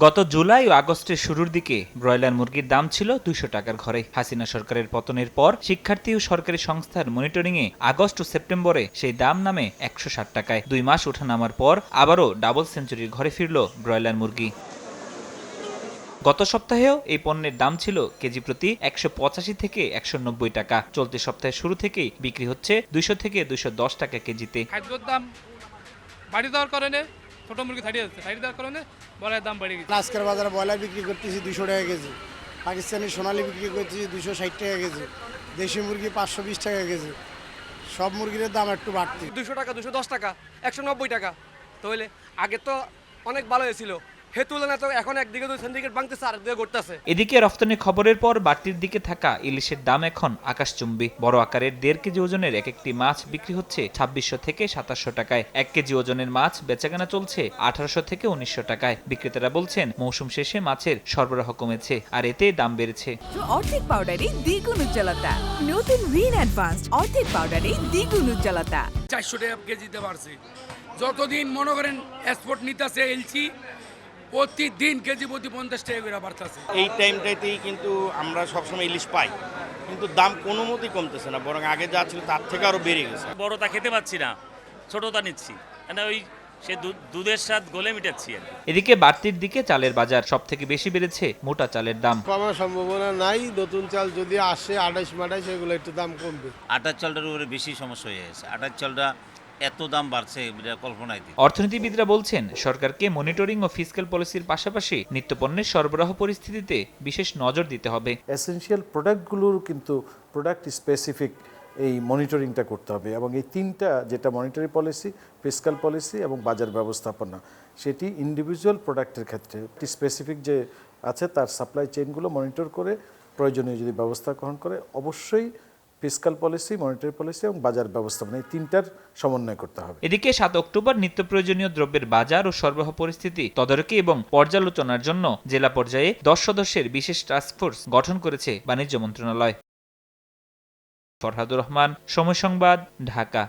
গত জুলাই ও আগস্টের শুরুর দিকে ব্রয়লার মুরগির দাম ছিল দুইশো টাকার ঘরে। হাসিনা সরকারের পতনের পর শিক্ষার্থী ও সরকারি সংস্থার মনিটরিংয়ে আগস্ট ও সেপ্টেম্বরে সেই দাম নামে একশো ষাট টাকায়। দুই মাস ওঠানামার পর আবারও ডাবল সেঞ্চুরির ঘরে ফিরল ব্রয়লার মুরগি। গত সপ্তাহেও এই পণ্যের দাম ছিল কেজি প্রতি একশো পঁচাশি থেকে একশো নব্বই টাকা। চলতি সপ্তাহের শুরু থেকেই বিক্রি হচ্ছে দুইশো থেকে দুইশো দশ টাকা কেজিতে। দাম বাড়ি দেওয়ার কারণে ছোট মুরগি ছাড়িয়ে যাচ্ছে ছাড়িয়ে দেওয়ার কারণে বলার দাম বেড়ে গেছে। আজকের বাজারে ব্রয়লার বিক্রি করতেছি দুশো টাকা কেজি। পাকিস্তানি সোনালি বিক্রি করতেছি দুশো ষাট টাকা কেজি। দেশি মুরগি পাঁচশো বিশ টাকা কেজি। সব মুরগির দাম একটু বাড়তি। দুশো টাকা দুশো দশ টাকা একশো নব্বই টাকা। তাহলে আগে তো অনেক ভালো হয়েছিল। হে তুলনায় তো এখন একদিকে দুই সিন্ডিকেট ভাঙতেছে আর একদিকে ঘুরতেছে। এদিকে রফতানি খবরের পর বাড়তির দিকে থাকা ইলিশের দাম এখন আকাশচুম্বী। বড় আকারের দেড় কেজি ওজনের এক একটি মাছ বিক্রি হচ্ছে ছাব্বিশশো থেকে সাতাশশো টাকায়। এক কেজি ওজনের মাছ বেচাকেনা চলছে আঠারোশো থেকে উনিশশো টাকায়। বিক্রেতারা বলছেন মৌসুম শেষে মাছের সরবরাহ কমেছে আর এতে দাম বেড়েছে। অর্ধেক পাউডারে দ্বিগুণ উজ্জ্বলতা। নতুন রিন অ্যাডভান্সড অর্ধেক পাউডারে দ্বিগুণ উজ্জ্বলতা। চারশো টাকা কেজিতে পারছি যতদিন মনে করেন এক্সপোর্ট নিতেছে এলসি প্রতিদিন কেজি প্রতি পঞ্চাশ টাকা করে বাড়তেছে। এই টাইমটাতেই কিন্তু আমরা সবসময় ইলিশ পাই। কিন্তু দাম কোনো মতেই কমতেছে না বরং আগে যা ছিল তার থেকে আরও বেড়ে গেছে। বড়টা খেতে পাচ্ছি না ছোটটা নিচ্ছি। মানে ওই সে দুধ- দুধের স্বাদ গলে মিটাচ্ছি আর এদিকে বাড়তির দিকে চালের বাজার সব থেকে বেশি বেড়েছে মোটা চালের দাম। কমার সম্ভাবনা নাই নতুন চাল যদি আসে আঠাশ মাঠাশ এগুলো একটু দাম কমবে। আটার চালটার উপরে বেশি সমস্যা হয়ে গেছে। আটার চালটা এত দাম বাড়ছে এটা কল্পনায় অর্থনীতিবিদরা বলছেন সরকারকে মনিটরিং ও ফিসক্যাল পলিসির পাশাপাশি নিত্যপণ্যের সরবরাহ পরিস্থিতিতে বিশেষ নজর দিতে হবে। এসেনশিয়াল প্রোডাক্টগুলোর কিন্তু প্রোডাক্ট স্পেসিফিক এই মনিটরিংটা করতে হবে এবং এই তিনটা যেটা মনিটরি পলিসি ফিসকাল পলিসি এবং বাজার ব্যবস্থাপনা সেটি ইন্ডিভিজুয়াল প্রোডাক্টের ক্ষেত্রে একটি স্পেসিফিক যে আছে তার সাপ্লাই চেইনগুলো মনিটর করে প্রয়োজনীয় যদি ব্যবস্থা গ্রহণ করে অবশ্যই ফিসকাল পলিসি, মনিটারি পলিসি এবং বাজার ব্যবস্থাপনা এই তিনটার সমন্বয় করতে হবে। এদিকে সাত অক্টোবর নিত্য প্রয়োজনীয় দ্রব্যের বাজার ও সরবরাহ পরিস্থিতি তদারকি এবং পর্যালোচনার জন্য জেলা পর্যায়ে দশ সদস্যের বিশেষ টাস্কফোর্স গঠন করেছে বাণিজ্য মন্ত্রণালয়। ফরহাদুর রহমান, সময় সংবাদ, ঢাকা।